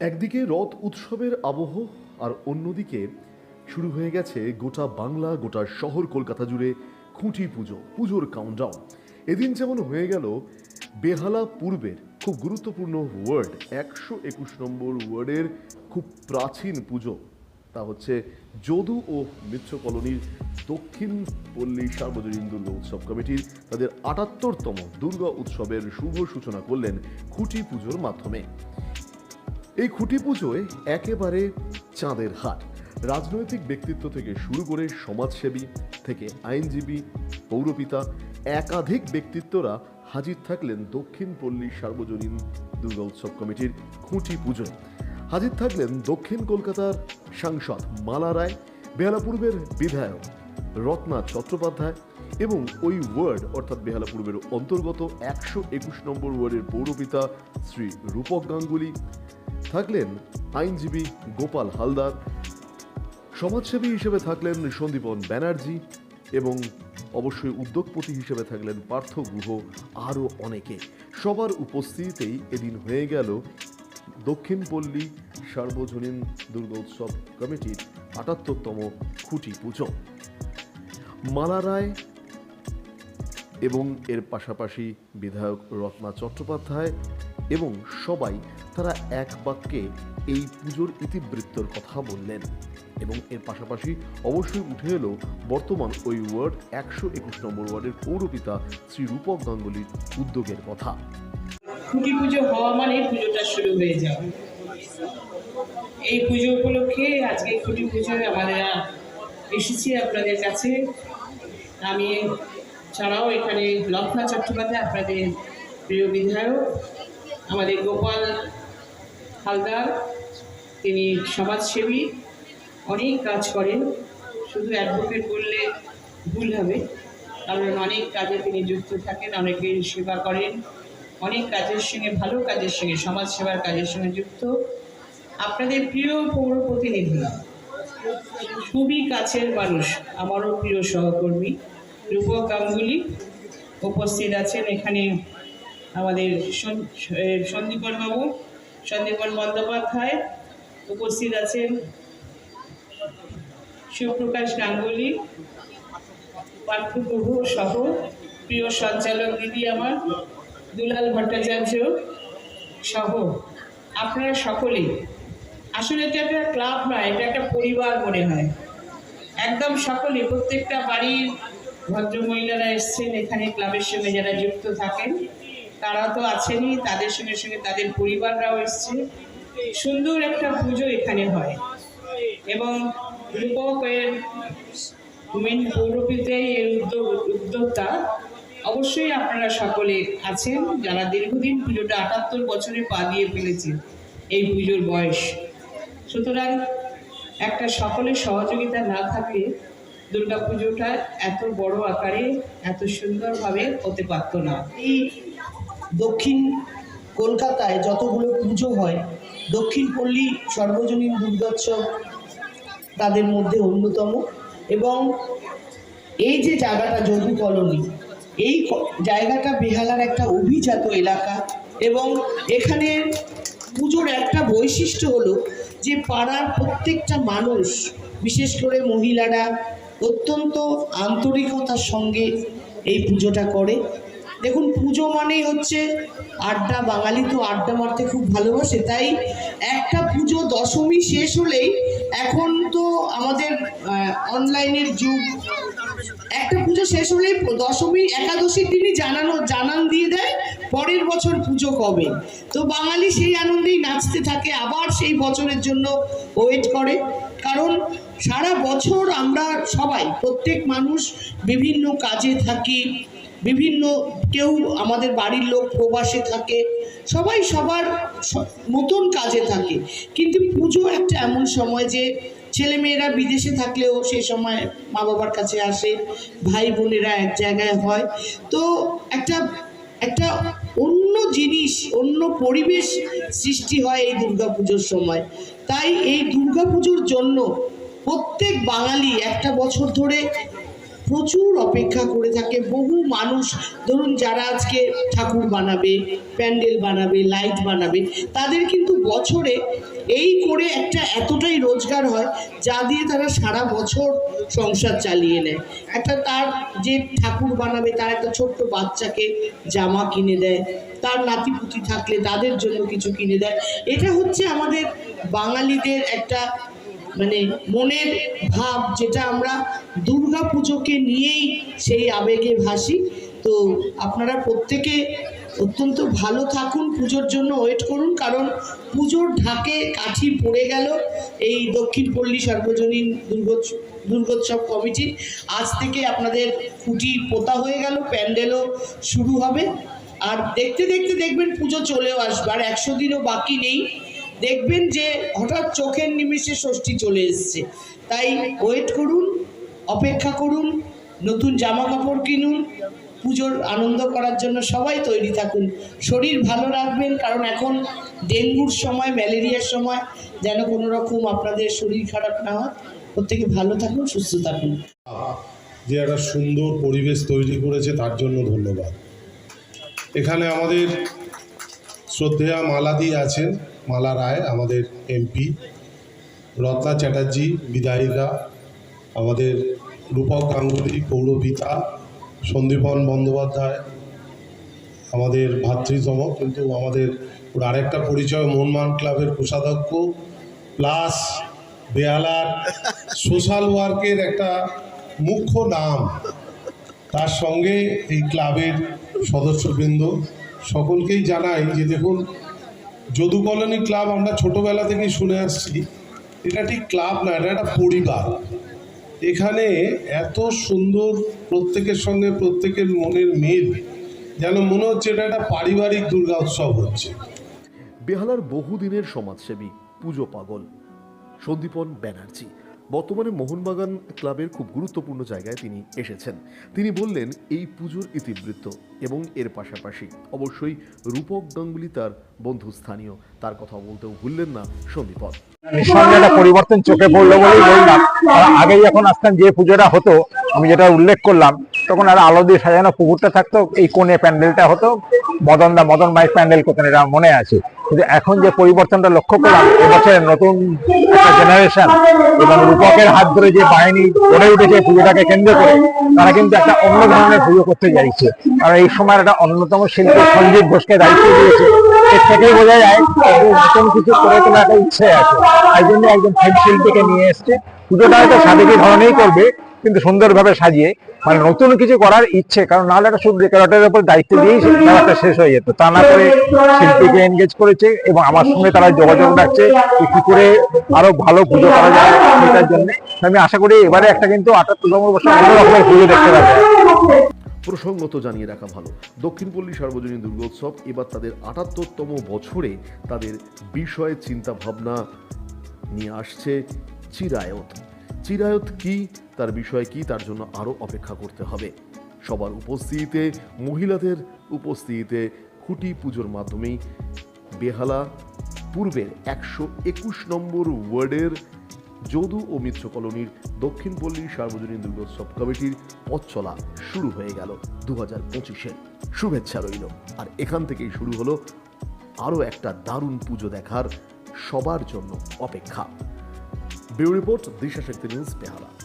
একদিকে রথ উৎসবের আবহ আর অন্যদিকে শুরু হয়ে গেছে গোটা বাংলা, গোটা শহর কলকাতা জুড়ে খুঁটি পুজো, পুজোর কাউন্টডাউন এদিন যেমন হয়ে গেল, বেহালা পূর্বের খুব গুরুত্বপূর্ণ ওয়ার্ড একশো একুশ নম্বর ওয়ার্ডের খুব প্রাচীন পুজো। তা হচ্ছে যদু ও মিত্র কলোনির দক্ষিণ পল্লী সার্বজনীন দুর্গা উৎসব কমিটির তাদের আটাত্তরতম দুর্গা উৎসবের শুভ সূচনা করলেন খুঁটি পুজোর মাধ্যমে। এই খুঁটি পুজোয় একেবারে চাঁদের হাট। রাজনৈতিক ব্যক্তিত্ব থেকে শুরু করে সমাজসেবী থেকে আইনজীবী, পৌরপিতা, একাধিক ব্যক্তিত্বরা হাজির থাকলেন দক্ষিণ পল্লী সার্বজনীন দুর্গা উৎসব কমিটির খুঁটি পুজোয়। হাজির থাকলেন দক্ষিণ কলকাতার সাংসদ মালা রায় বেহালা পূর্বের বিধায়ক রত্না চট্টোপাধ্যায় এবং ওই ওয়ার্ড, অর্থাৎ বেহালা পূর্বের অন্তর্গত একশো একুশ নম্বর ওয়ার্ডের পৌরপিতা শ্রী রূপক গাঙ্গুলি থাকলেন আইনজীবী গোপাল হালদার, সমাজসেবী হিসেবে থাকলেন সন্দীপন ব্যানার্জি এবং অবশ্যই উদ্যোগপতি হিসেবে থাকলেন পার্থ গুহ আরও অনেকে। সবার উপস্থিতিতেই এদিন হয়ে গেল দক্ষিণ পল্লী সার্বজনীন দুর্গোৎসব কমিটির আটাত্তরতম খুঁটি পুজো। মালা রায় এবং এর পাশাপাশি বিধায়ক রত্না চট্টোপাধ্যায় এবং সবাই তারা এক বাক্যে এই পুজোর ইতিবৃত্তর কথা বললেন। এবং এর পাশাপাশি অবশ্যই উঠে এলো বর্তমান ওই ওয়ার্ড একশো একুশ নম্বর ওয়ার্ডের পৌরপিতা শ্রী রূপক গাঙ্গুলির উদ্যোগের কথা। খুঁটি পুজো হওয়া মানে পুজোটা শুরু হয়ে যাওয়া। এই পুজো উপলক্ষে আজকে খুঁটি পুজোয় আমরা এসেছি আপনাদের কাছে। আমি ছাড়াও এখানে লক্ষা চট্টোপাধ্যায়, আপনাদের প্রিয় বিধায়ক আমাদের গোপাল হালদার, তিনি সমাজসেবী, অনেক কাজ করেন। শুধু অ্যাডভোকেট বললে ভুল হবে, কারণ অনেক কাজে তিনি যুক্ত থাকেন, অনেকের সেবা করেন। অনেক কাজের সঙ্গে, ভালো কাজের সঙ্গে সমাজ সেবার কাজের সঙ্গে যুক্ত। আপনাদের প্রিয় পৌর প্রতিনিধি খুবই কাছের মানুষ, আমারও প্রিয় সহকর্মী, রূপক গাঙ্গুলি উপস্থিত আছেন এখানে। আমাদের সন- এ, সন্দীপন বাবু সন্দীপন বন্দ্যোপাধ্যায় উপস্থিত আছেন শিবপ্রকাশ গাঙ্গুলি পার্থ প্রভু সহ প্রিয় সঞ্চালক দিদি আমার দুলাল ভট্টাচার্য সহ। আপনারা সকলেই আসলে এটা একটা ক্লাব নয় এটা একটা পরিবার মনে হয়। একদম সকলে প্রত্যেকটা বাড়ির ভদ্রমহিলারা এসছেন এখানে ক্লাবের সঙ্গে যারা যুক্ত থাকেন। তারা তো আছেনই, তাদের সঙ্গে সঙ্গে তাদের পরিবাররাও এসছে। সুন্দর একটা পুজো এখানে হয়। এবং রূপকের মেন পৌরপিতাই এর উদ্যোগ, উদ্যোক্তা অবশ্যই আপনারা সকলে আছেন, যারা দীর্ঘদিন পুজোটা আটাত্তর বছরে পা দিয়ে ফেলেছেন এই পুজোর বয়স। সুতরাং একটা সকলের সহযোগিতা না থাকলে দুর্গা পুজোটা এত বড় আকারে, এত সুন্দরভাবে হতে পারত না। এই দক্ষিণ কলকাতায় যতগুলো পুজো হয়, দক্ষিণ পল্লী সর্বজনীন দুর্গোৎসব তাদের মধ্যে অন্যতম এবং এই যে জায়গাটা যদু কলোনি, এই জায়গাটা বেহালার একটা অভিজাত এলাকা এবং এখানে পুজোর একটা বৈশিষ্ট্য হলো যে পাড়ার প্রত্যেকটা মানুষ, বিশেষ করে মহিলারা, অত্যন্ত আন্তরিকতার সঙ্গে এই পুজোটা করে। দেখুন, পুজো মানেই হচ্ছে আড্ডা। বাঙালি তো আড্ডা মারতে খুব ভালোবাসে, তাই একটা পুজো দশমী শেষ হলেই এখন তো আমাদের অনলাইনের যুগ। একটা পুজো শেষ হলেই দশমী একাদশীর দিনই জানানো, জানান দিয়ে দেয় পরের বছর পুজো কবে। তো বাঙালি সেই আনন্দেই নাচতে থাকে, আবার সেই বছরের জন্য ওয়েট করে। কারণ সারা বছর আমরা সবাই, প্রত্যেক মানুষ বিভিন্ন কাজে থাকি বিভিন্ন কেউ আমাদের বাড়ির লোক প্রবাসে থাকে, সবাই সবার মতন কাজে থাকে। কিন্তু পুজো একটা এমন সময় যে ছেলেমেয়েরা বিদেশে থাকলেও সেই সময় মা বাবার কাছে আসে ভাই বোনেরা এক জায়গায় হয়। তো একটা একটা অন্য জিনিস, অন্য পরিবেশ সৃষ্টি হয় এই দুর্গাপুজোর সময়। তাই এই দুর্গাপুজোর জন্য প্রত্যেক বাঙালি একটা বছর ধরে প্রচুর অপেক্ষা করে থাকে। বহু মানুষ, ধরুন যারা আজকে ঠাকুর বানাবে, প্যান্ডেল বানাবে, লাইট বানাবে, তাদের কিন্তু বছরে এই করে একটা এতটাই রোজগার হয়, যা দিয়ে তারা সারা বছর সংসার চালিয়ে নেয়। একটা তার যে ঠাকুর বানাবে, তার একটা ছোট্ট বাচ্চাকে জামা কিনে দেয়, তার নাতিপুতি থাকলে তাদের জন্য কিছু কিনে দেয়। এটা হচ্ছে আমাদের বাঙালিদের একটা মানে মনের ভাব যেটা আমরা দুর্গা পুজোকে নিয়েই সেই আবেগে ভাসি। তো আপনারা প্রত্যেকে অত্যন্ত ভালো থাকুন, পুজোর জন্য ওয়েট করুন, কারণ পুজোর ঢাকে কাঠি পড়ে গেল এই দক্ষিণ পল্লী সর্বজনীন দুর্গোৎসব দুর্গোৎসব কমিটি আজ থেকে আপনাদের খুঁটি পোতা হয়ে গেল, প্যান্ডেলও শুরু হবে। আর দেখতে দেখতে দেখবেন পুজো চলেও আসবে, আর একশো দিনও বাকি নেই। দেখবেন যে হঠাৎ চোখের নিমিষে ষষ্ঠী চলে এসছে। তাই ওয়েট করুন, অপেক্ষা করুন, নতুন জামা কাপড় কিনুন, পুজোর আনন্দ করার জন্য সবাই তৈরি থাকুন। শরীর ভালো রাখবেন, কারণ এখন ডেঙ্গুর সময়, ম্যালেরিয়ার সময়, যেন কোনো রকম আপনাদের শরীর খারাপ না হয়। প্রত্যেকে ভালো থাকুন, সুস্থ থাকুন। যে একটা সুন্দর পরিবেশ তৈরি করেছে, তার জন্য ধন্যবাদ। এখানে আমাদের শ্রদ্ধেয়া মালাদি আছেন। মালা রায়, আমাদের এমপি, রত্না চ্যাটার্জি বিধায়িকা আমাদের রূপক গাঙ্গুলি, পৌরপিতা, সন্দীপন বন্দ্যোপাধ্যায়, আমাদের ভাতৃতম কিন্তু আমাদের আরেকটা পরিচয় মনমান ক্লাবের কোষাধ্যক্ষ, প্লাস বেহালার সোশ্যাল ওয়ার্কের একটা মুখ্য নাম। তার সঙ্গে এই ক্লাবের সদস্যবৃন্দ, সকলকেই জানাই যে দেখুন যদু কলোনি ক্লাব আমরা ছোটবেলা থেকেই শুনে আসছি। এটা ঠিক ক্লাব না, এটা একটা পরিবার। এখানে এত সুন্দর প্রত্যেকের সঙ্গে প্রত্যেকের মনের মিল, যেন মনে হচ্ছে এটা একটা পারিবারিক দুর্গা উৎসব হচ্ছে। বেহালার বহুদিনের সমাজসেবী পুজো পাগল, সন্দীপন ব্যানার্জি। বর্তমানে মোহনবাগান ক্লাবের খুব গুরুত্বপূর্ণ জায়গায় তিনি এসেছেন। তিনি বললেন, এই পুজোর ইতিবৃত্ত এবং এর পাশাপাশি অবশ্যই রূপক গাঙ্গুলি তার বন্ধু স্থানীয় তার কথা বলতেও ভুললেন না সন্দীপদ পরিবর্তন চোখে পড়ল বলেই বললাম। আগেই এখন আসতাম যে পুজোটা হতো, আমি যেটা উল্লেখ করলাম তখন আর আলো দিয়ে সাজানো পুকুরটা থাকতো, এই কোণে প্যান্ডেলটা হতো, মদন দা, মদন মাইক প্যান্ডেল করতেন, এটা মনে আছে। কিন্তু এখন যে পরিবর্তনটা লক্ষ্য করলাম, এবছরের নতুন একটা জেনারেশন এবং রূপকের হাত ধরে যে বাহিনী গড়ে উঠেছে পুজোটাকে কেন্দ্র করে, তারা কিন্তু একটা অন্য ধরনের পুজো করতে চাইছে কারণ এই সময় একটা অন্যতম শিল্পী সঞ্জীব ঘোষকে দায়িত্ব দিয়েছে এর থেকেই বোঝা যায় নতুন কিছু করে তোলার একটা ইচ্ছে আছে। তাই জন্য একজন শিল্পীকে নিয়ে এসছে। পুজোটা হয়তো সাবেকি ধরনেই করবে, কিন্তু সুন্দরভাবে সাজিয়ে মানে নতুন কিছু করার ইচ্ছে, কারণ নাহলে একটা শুধু ডেকোরেটরের উপর দায়িত্ব দিয়েই ব্যাপারটা শেষ হয়ে যেত। তা না করে শিল্পীকে এনগেজ করেছে এবং আমার সঙ্গে তারা যোগাযোগ রাখছে কি করে আরও ভালো পুজো করা যায় সেটার জন্য। আমি আশা করি এবারে একটা কিন্তু আটাত্তরতম বছর অন্য রকমের পুজো দেখতে পাবে প্রসঙ্গত জানিয়ে রাখা ভালো, দক্ষিণপল্লী সার্বজনীন দুর্গোৎসব এবার তাদের আটাত্তরতম বছরে তাদের বিষয়ে চিন্তা ভাবনা নিয়ে আসছে চিরায়ত। চিরায়ত কি? তার বিষয় কি? তার জন্য আরও অপেক্ষা করতে হবে। সবার উপস্থিতিতে, মহিলাদের উপস্থিতিতে খুঁটি পুজোর মাধ্যমেই বেহালা পূর্বের একশো একুশ নম্বর ওয়ার্ডের যদু ও মিত্র কলোনির দক্ষিণপল্লী সার্বজনীন দুর্গোৎসব কমিটির পথ শুরু হয়ে গেল দু হাজার পঁচিশে শুভেচ্ছা রইল। আর এখান থেকেই শুরু হলো আরও একটা দারুণ পুজো দেখার সবার জন্য অপেক্ষা। Bureau report Dishashakti news Behala